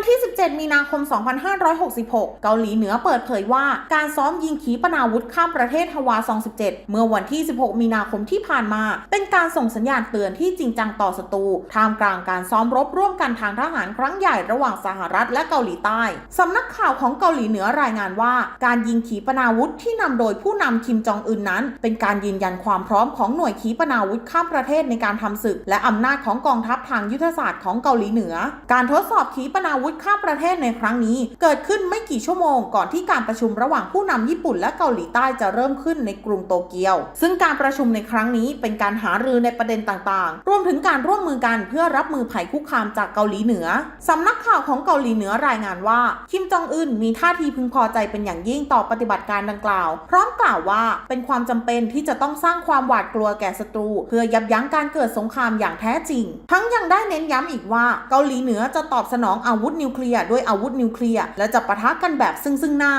วันที่ 17 มีนาคม 2566 เกาหลีเหนือเปิดเผยว่าการซ้อมยิงขีปนาวุธข้ามประเทศฮวาซอง 17 เมื่อวันที่ 16 มีนาคมที่ผ่านมา เป็นการส่งสัญญาณเตือนที่จริงจังต่อศัตรูท่ามกลางการซ้อมรบร่วมกันทางทหารครั้งใหญ่ระหว่างสหรัฐและเกาหลีใต้ สำนักข่าวของเกาหลีเหนือรายงานว่า การยิงขีปนาวุธที่นำโดยผู้นำคิมจองอึนนั้น เป็นการยืนยันความพร้อมของหน่วยขีปนาวุธข้ามประเทศในการทำศึก และอำนาจของกองทัพทางยุทธศาสตร์ของเกาหลีเหนือ การทดสอบขีปนาวุธข้ามประประเทศในครั้งนี้ เกิดขึ้นไม่กี่ชั่วโมงก่อนที่การประชุมระหว่างผู้นำญี่ปุ่นและเกาหลีใต้จะเริ่มขึ้นในกรุงโตเกียว ซึ่งการประชุมในครั้งนี้เป็นการหารือในประเด็นต่างๆ รวมถึงการร่วมมือกันเพื่อรับมือภัยคุกคามจากเกาหลีเหนือสำนักข่าวของเกาหลีเหนือรายงานว่า คิมจองอึนมีท่าทีพึงพอใจเป็นอย่างยิ่งต่อปฏิบัติการดังกล่าว พร้อมกล่าวว่าเป็นความจำเป็นที่จะต้องสร้างความหวาดกลัวแก่ศัตรู เพื่อยับยั้งการเกิดสงครามอย่างแท้จริง ทั้งยังได้เน้นย้ำอีกว่าเกาหลีเหนือจะตอบสนองอาวุธนิวเคลียร์ด้วยอาวุธนิวเคลียร์และจะปะทะกันแบบซึ่งซึ่งหน้า